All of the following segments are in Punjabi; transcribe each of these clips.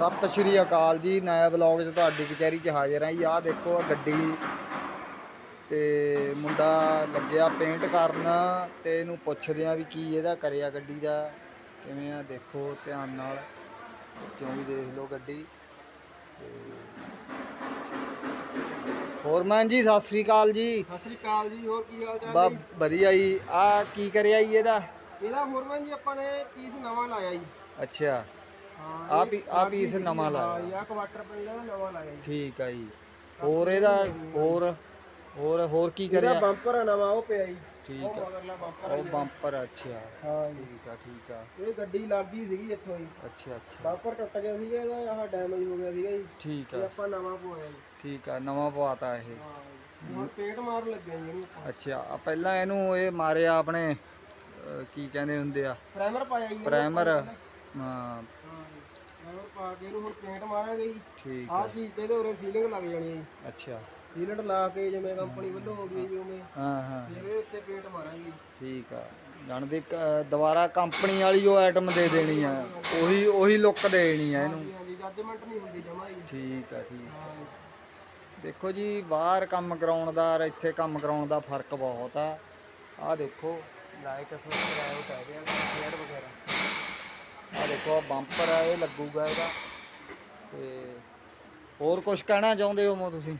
ਸਤਿ ਸ਼੍ਰੀ ਅਕਾਲ ਜੀ ਨਇਆ ਵਲੌਗ 'ਚ ਤੁਹਾਡੀ ਕਚਹਿਰੀ 'ਚ ਹਾਜ਼ਰ ਹਾਂ ਜੀ। ਆਹ ਦੇਖੋ ਆਹ ਗੱਡੀ ਤੇ ਮੁੰਡਾ ਲੱਗਿਆ ਪੇਂਟ ਕਰਨ ਤੇ ਇਹਨੂੰ ਪੁੱਛਦੇ ਆ ਵੀ ਕੀ ਇਹਦਾ ਕਰਿਆ ਗੱਡੀ ਦਾ। ਕਿਵੇਂ ਆ? ਦੇਖੋ ਧਿਆਨ ਨਾਲ ਕਿਉਂ ਵੀ ਦੇਖ ਲਓ ਗੱਡੀ। ਫੋਰਮੈਨ ਜੀ ਸਤਿ ਸ਼੍ਰੀ ਅਕਾਲ ਜੀ। ਸਤਿ ਸ੍ਰੀ ਅਕਾਲ ਜੀ ਹੋਰ ਕੀ ਹਾਲ ਚਾਲ ਬਾ ਜੀ? ਵਧੀਆ ਜੀ। ਆ ਕੀ ਕਰਿਆ ਜੀ ਇਹਦਾ? ਇਹਦਾ ਫੋਰਮੈਨ ਜੀ ਆਪਾਂ ਨੇ ਪੀਸ ਨਵਾਂ ਲਾਇਆ ਜੀ। ਅੱਛਾ। ਪੀਸ ਨਵਾਂ ਲਾਇਆ। ਜੀ ਆਹ ਕੁਆਟਰ ਪਿੰਡ ਦਾ ਨਵਾਂ ਲਾਇਆ ਜੀ। ਠੀਕ ਆ ਜੀ। ਹੋਰ ਇਹਦਾ ਹੋਰ ਹੋਰ ਹੋਰ ਕੀ ਇਹਦਾ ਕਰਿਆ? ਬੰਪਰ ਆ ਨਵਾਂ ਉਹ ਪਿਆ ਜੀ। ਠੀਕ ਉਹ ਆ। ਮਗਰਲਾ ਬੰਪਰ ਉਹ ਬੰਪਰ ਅੱਛਾ। ਹਾਂ ਜੀ। ਠੀਕ ਆ ਠੀਕ ਆ। ਇਹ ਗੱਡੀ ਲੱਗ ਗਈ ਸੀਗੀ ਇੱਥੋਂ ਜੀ। ਅੱਛਾ ਅੱਛਾ। ਬੰਪਰ ਟੁੱਟ ਗਿਆ ਸੀਗਾ ਇਹਦਾ ਆਹ ਡੈਮੇਜ ਹੋ ਗਿਆ ਸੀਗਾ ਜੀ। ਠੀਕ ਤੇ ਆ ਆਪਾਂ ਨਵਾਂ ਪਵਾਇਆ ਜੀ। ਠੀਕ ਆ ਨਵਾਂ ਪਵਾਤਾ ਇਹ। ਹਾਂ ਜੀ। ਹੁਣ ਪੇਂਟ ਮਾਰਨ ਲੱਗੇ ਜੀ ਇਹਨੂੰ ਆਪਾਂ। ਅੱਛਾ ਆ ਪਹਿਲਾਂ ਇਹਨੂੰ ਇਹ ਮਾਰਿਆ ਆਪਣੇ ਅਹ, ਕੀ ਕਹਿੰਦੇ ਹੁੰਦੇ ਆ? ਪ੍ਰਾਈਮਰ ਪਾਇਆ ਜੀ ਇਹਨੂੰ। ਪ੍ਰਾਈਮਰ ਹਾਂ। ਹਾਂ ਜੀ ਪ੍ਰਾਈਮਰ ਪਾ ਕੇ ਇਹਨੂੰ ਹੁਣ ਪੇਂਟ ਮਾਰਾਂਗੇ ਜੀ। ਠੀਕ ਆਹ ਆ ਚੀਜ਼ ਤੇ ਇਹਦੇ ਉਰੇ ਸੀਲਿੰਗ ਲੱਗ ਜਾਣੀ ਹੈ। ਜੀ ਅੱਛਾ। ਸੀਲਡ ਲਾ ਕੇ ਜਿਵੇਂ ਕੰਪਨੀ ਵੱਲੋਂ ਹੋ ਗਈ ਜੀ ਉਵੇਂ। ਹਾਂ ਹਾਂ। ਫਿਰ ਇਹਦੇ ਉੱਤੇ ਪੇਂਟ ਮਾਰਾਂਗੇ ਠੀਕ ਆ। ਜਾਣਦੇ ਦੁਬਾਰਾ ਕੰਪਨੀ ਵਾਲੀ ਉਹ ਆਈਟਮ ਦੇ ਦੇਣੀ ਆ। ਉਹੀ ਉਹੀ ਲੁੱਕ ਦੇਣੀ ਆ ਇਹਨੂੰ। ਹਾਂਜੀ ਹਾਂਜੀ ਜੱਜਮੈਂਟ ਨਹੀਂ ਹੁੰਦੀ ਜਮਾ ਜੀ। ਠੀਕ ਆ ਠੀਕ ਹਾਂ। ਦੇਖੋ ਜੀ ਬਾਹਰ ਕੰਮ ਕਰਾਉਣ ਦਾ ਔਰ ਇੱਥੇ ਕੰਮ ਕਰਾਉਣ ਦਾ ਫ਼ਰਕ ਬਹੁਤ ਆ। ਆਹ ਦੇਖੋ ਲਾਈਕ ਸਬਸਕ੍ਰਾਈਬ ਕਰ ਦਿਆ ਸ਼ੇਅਰ ਵਗੈਰਾ। ਦੇਖੋ ਬੰਪਰ ਆ ਇਹ ਲੱਗੂਗਾ ਇਹਦਾ। ਤੇ ਹੋਰ ਕੁਝ ਕਹਿਣਾ ਚਾਹੁੰਦੇ ਹੋ ਮੋ ਤੁਸੀਂ?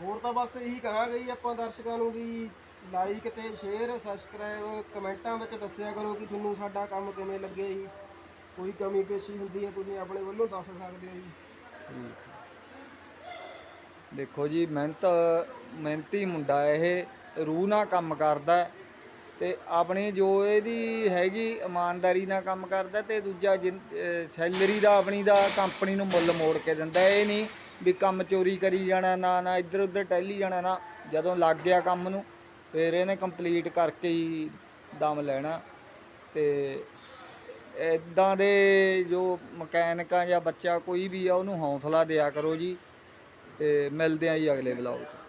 ਹੋਰ ਤਾਂ ਬਸ ਇਹੀ ਕਹਾਂਗੇ ਜੀ ਆਪਾਂ ਦਰਸ਼ਕਾਂ ਨੂੰ ਵੀ ਲਾਈਕ ਤੇ ਸ਼ੇਅਰ ਸਬਸਕ੍ਰਾਈਬ ਕਮੈਂਟਾਂ ਵਿੱਚ ਦੱਸਿਆ ਕਰੋ ਕਿ ਤੁਹਾਨੂੰ ਸਾਡਾ ਕੰਮ ਕਿਵੇਂ ਲੱਗਿਆ ਜੀ। ਕੋਈ ਕਮੀ ਪੇਸ਼ੀ ਹੁੰਦੀ ਹੈ ਤੁਸੀਂ ਆਪਣੇ ਵੱਲੋਂ ਦੱਸ ਸਕਦੇ ਹੋ ਜੀ। ਦੇਖੋ ਜੀ ਮਿਹਨਤ ਮਿਹਨਤੀ ਮੁੰਡਾ ਇਹ ਰੂਹ ਨਾਲ ਕੰਮ ਕਰਦਾ ਹੈ। ਤੇ ਆਪਣੀ ਜੋ ਇਹਦੀ ਹੈਗੀ ਇਮਾਨਦਾਰੀ ਨਾਲ ਕੰਮ ਕਰਦਾ ਤੇ ਦੂਜਾ ਸੈਲਰੀ ਦਾ ਆਪਣੀ ਦਾ ਕੰਪਨੀ ਨੂੰ ਮੁੱਲ ਮੋੜ ਕੇ ਦਿੰਦਾ। ਇਹ ਨਹੀਂ ਵੀ ਕੰਮ ਚੋਰੀ ਕਰੀ ਜਾਣਾ, ਨਾ ਨਾ ਇੱਧਰ ਉੱਧਰ ਟਹਿਲੀ ਜਾਣਾ, ਨਾ ਜਦੋਂ ਲੱਗ ਗਿਆ ਕੰਮ ਨੂੰ, ਫਿਰ ਇਹਨੇ ਕੰਪਲੀਟ ਕਰਕੇ ਹੀ ਦਮ ਲੈਣਾ। ਤੇ ਇਦਾਂ ਦੇ ਜੋ ਮਕੈਨਿਕਾਂ ਜਾਂ ਬੱਚਾ ਕੋਈ ਵੀ ਆ, ਉਹਨੂੰ ਹੌਸਲਾ ਦਿਆ ਕਰੋ ਜੀ ਤੇ ਮਿਲਦੇ ਆਂ ਜੀ ਅਗਲੇ ਵਲੌਗ 'ਚ।